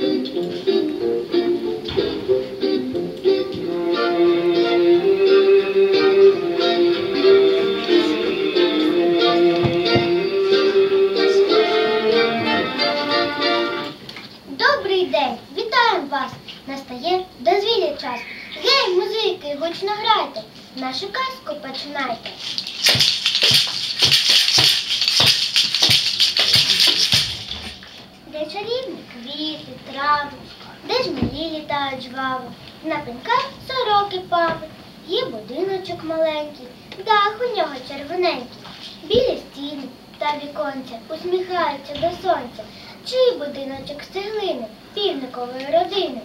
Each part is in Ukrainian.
Добрий день, вітаємо вас! Настає дозвілля час. Гей, музики, гучно грайте, нашу казку починайте. Будиночок маленький, дах у нього червоненький, білі стіни та віконця усміхаються до сонця. Чий будиночок з цеглини, півникової родини?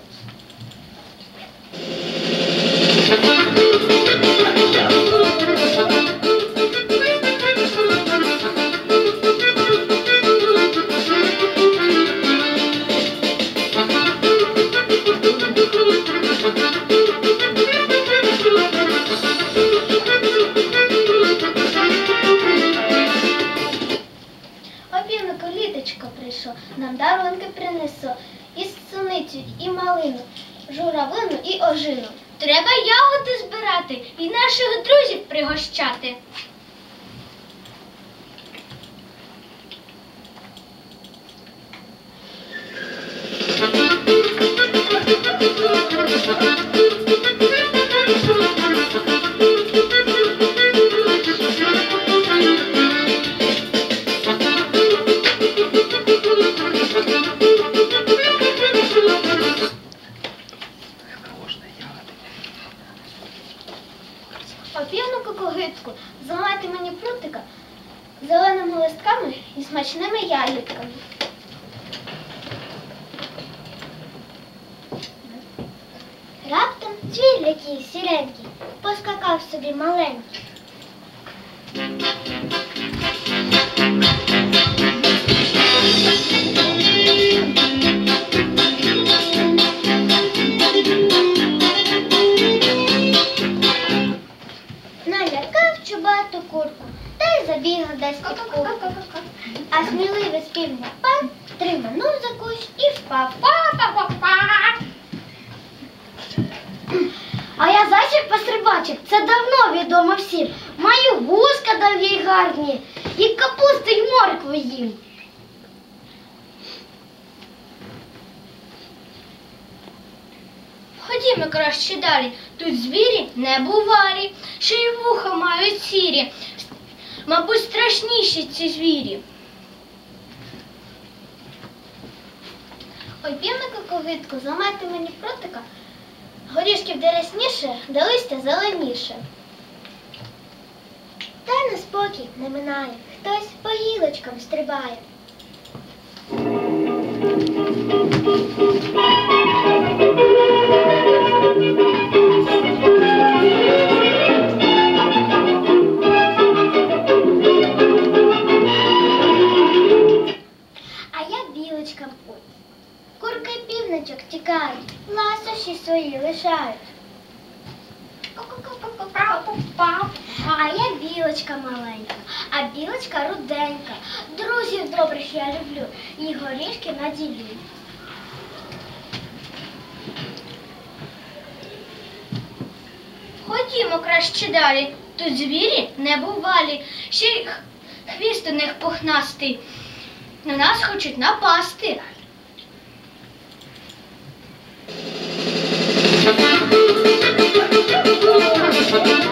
Нам принесу і суницю, і малину, журавину і ожину. Треба ягоди збирати і наших друзів пригощати. Опівнику когитку, зламайте мені прутика зеленими листками і смачними ягідками. Раптом цвіль який сіренький, поскакав собі маленький. Курку та й забігла десь під курку. А сміливий співня пан триманув за кущ і впав. А я зайчик пострибачик, це давно відомо всім. Маю вузка довгі гарні, і капусти й моркву їм. Ходімо краще далі. Тут звірі не бувалі, ще й вуха мають сірі. Мабуть, страшніші ці звірі. Ой, півнику когитку, зламайте мені прутика, горішків де рясніше, де листя зеленіше. Та неспокій не минає, хтось по гілочкам стрибає. Свої. А я білочка маленька, а білочка руденька. Друзів добрих я люблю, і горішки наділю. Ходімо краще далі. Тут звірі не бувалі, ще й хвіст у них пухнастий. На нас хочуть напасти. Thank you.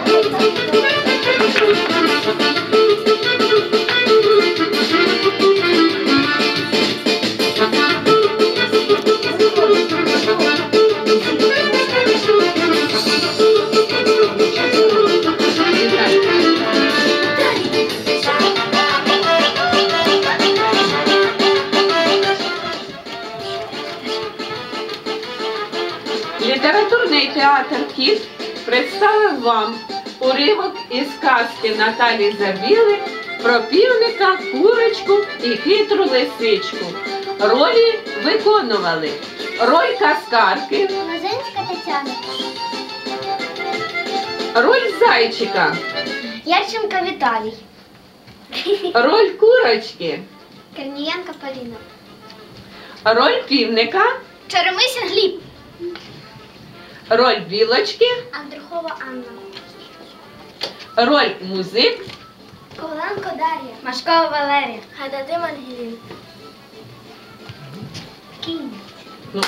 Літературний театр Кіт представив вам уривок із казки Наталі Забіли про півника, курочку і хитру лисичку. Ролі виконували роль каскарки, Лозинська Тетяна, роль зайчика, Ярченка Віталій, роль курочки, Корнієнка Поліна, роль півника. Черемисін Гліб. Роль білочки, Андрухова Анна. роль музик, Коваленко Дар'я. Машкова Валерія. Гададим Ангелін. Кінь. ну,